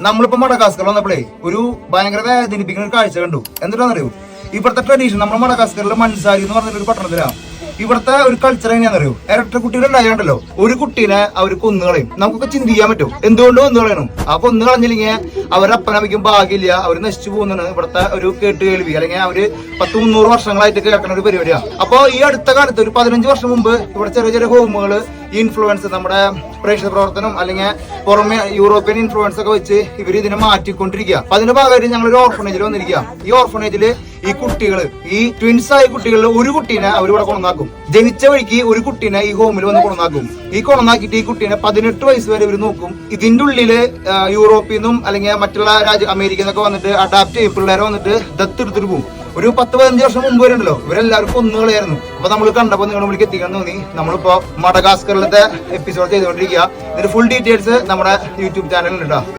നമ്മളിപ്പോ മടക്കാസ്കർ വന്നപ്പോഴേ ഒരു ഭയങ്കര വേദനിപ്പിക്കുന്ന ഒരു കാഴ്ച കണ്ടു. എന്തിനാണെന്നറിയോ ഇവിടുത്തെ ട്രഡീഷൻ നമ്മുടെ മടക്കാസ്കറിലെ മൻസാരി എന്ന് പറഞ്ഞൊരു പട്ടണത്തിലാണ് ഇവിടുത്തെ ഒരു കൾച്ചർ എങ്ങനെയാണെന്നറിയോ ഇരട്ട കുട്ടികൾ ഉണ്ടായാണ്ടല്ലോ. ഒരു കുട്ടീനെ അവർ കൊന്നുകളയും നമുക്കൊക്കെ ചിന്തിക്കാൻ പറ്റും. എന്തുകൊണ്ട് കൊന്നു കളയണം. ആ കൊന്നു കളഞ്ഞില്ലെങ്കിൽ അവരുടെ അപ്പനമ്മയ്ക്കും ഭാഗ്യമില്ല. അവർ നശിച്ചു പോകുന്നതാണ് ഇവിടുത്തെ ഒരു കേട്ട് കേൾവി. അല്ലെങ്കിൽ അവർ പത്ത് മുന്നൂറ് വർഷങ്ങളായിട്ട് കേൾക്കുന്ന ഒരു പരിപാടിയാണ് അപ്പോൾ ഈ അടുത്ത കാലത്ത് ഒരു പതിനഞ്ച് വർഷം മുമ്പ് ഇവിടെ ചെറിയ ചെറിയ ഹോമുകൾ ഇൻഫ്ലുവൻസ് നമ്മുടെ പ്രേക്ഷക പ്രവർത്തനം അല്ലെങ്കിൽ പുറമെ യൂറോപ്യൻ ഇൻഫ്ലുവൻസ് ഒക്കെ വെച്ച് ഇവർ ഇതിനെ മാറ്റിക്കൊണ്ടിരിക്കുക അപ്പൊ അതിന്റെ ഭാഗമായിട്ട് ഞങ്ങൾ ഒരു ഓർഫനേജിൽ വന്നിരിക്കുക ഈ ഓർഫനേജിൽ ഈ കുട്ടികൾ ഈ ട്വിൻസ് ആയ കുട്ടികളിൽ ഒരു കുട്ടീനെ അവർ ഇവിടെ കൊണ്ടാക്കും ജനിച്ച വഴിക്ക് ഒരു കുട്ടീനെ ഈ ഹോമിൽ വന്ന് കൊണ്ടാക്കും ഈ കൊണ്ടാക്കിയിട്ട് ഈ കുട്ടീനെ പതിനെട്ട് വയസ്സ് വരെ ഇവർ നോക്കും. ഇതിന്റെ ഉള്ളിൽ യൂറോപ്യനും അല്ലെങ്കിൽ മറ്റുള്ള രാജ്യ അമേരിക്കയിൽ നിന്നൊക്കെ വന്നിട്ട് അഡാപ്റ്റ് ചെയ്യും. പിള്ളേരെ വന്നിട്ട് ദത്തെടുത്തിട്ട് പോകും ഒരു പത്ത് പതിനഞ്ച് വർഷം മുമ്പ് വരുന്നുണ്ടല്ലോ ഇവരെല്ലാവരും ഒന്നുകളായിരുന്നു അപ്പൊ നമ്മൾ കണ്ടപ്പോ നിങ്ങൾ വിളിക്ക് എത്തിക്കാൻ തോന്നി. നമ്മളിപ്പോ മടകാസ്കറിലത്തെ എപ്പിസോഡ് ചെയ്തുകൊണ്ടിരിക്കുക. ഇതിന്റെ ഫുൾ ഡീറ്റെയിൽസ് നമ്മുടെ യൂട്യൂബ് ചാനലിൽ കേട്ടോ